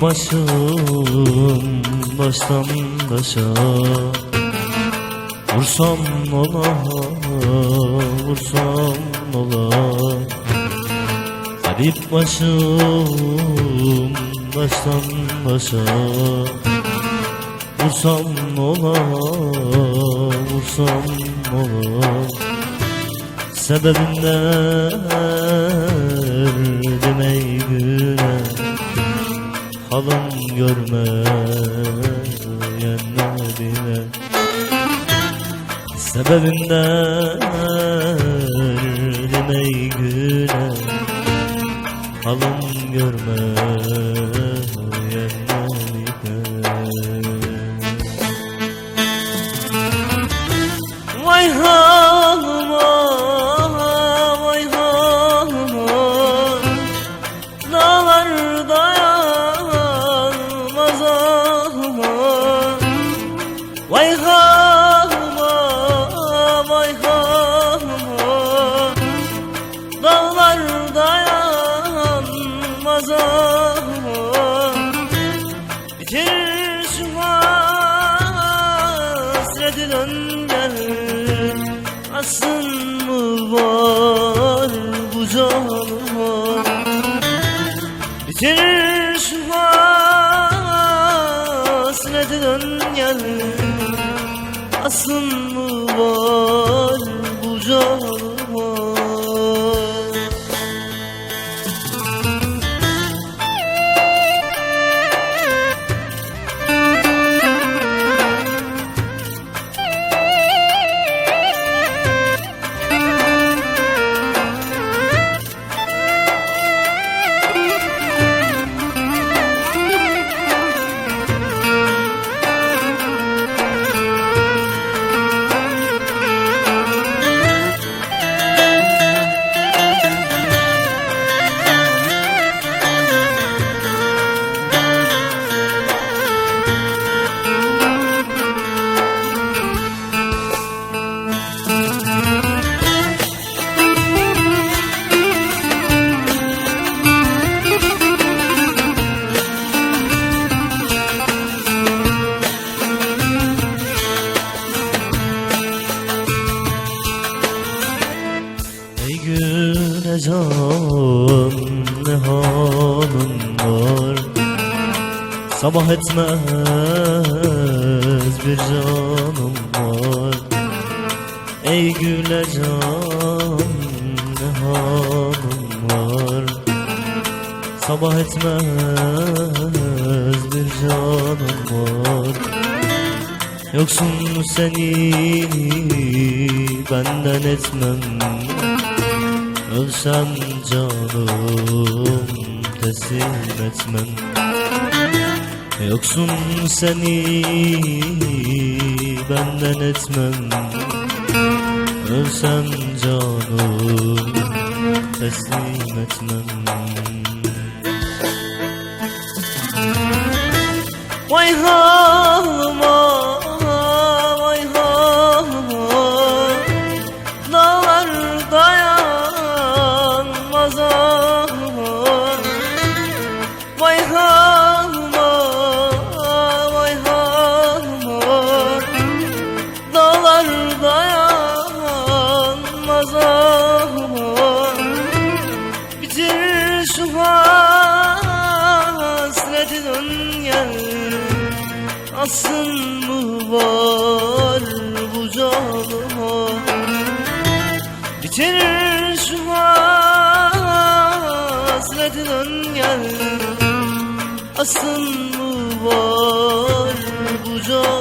başım baştan başa Vursam ola, vursam ola. Garip başım baştan başa Vursam ola, vursam ola. Sebebim Halım görmeyenlerine. Sebebim derdim ey güne Halım görmeyenlerine. Vay halıma, Vay halıma, vay halıma Dağlar dayanmaz ahıma Bitir şu hasreti dön gel Asın mı var bu canıma? Bitir dön gel. Asın mı var güne can ne halın var Sabah etmez bir canım var. Ey güle can ne halın var Sabah etmez bir canım var. Yoksun seni benden etmem Ölsem canım teslim etmem. Yoksun seni benden etmem. Ölsem canım teslim etmem. Vay halıma, Acısın mı var bu canıma? Bitirir şu hasretin öngel Asın mı var bu canıma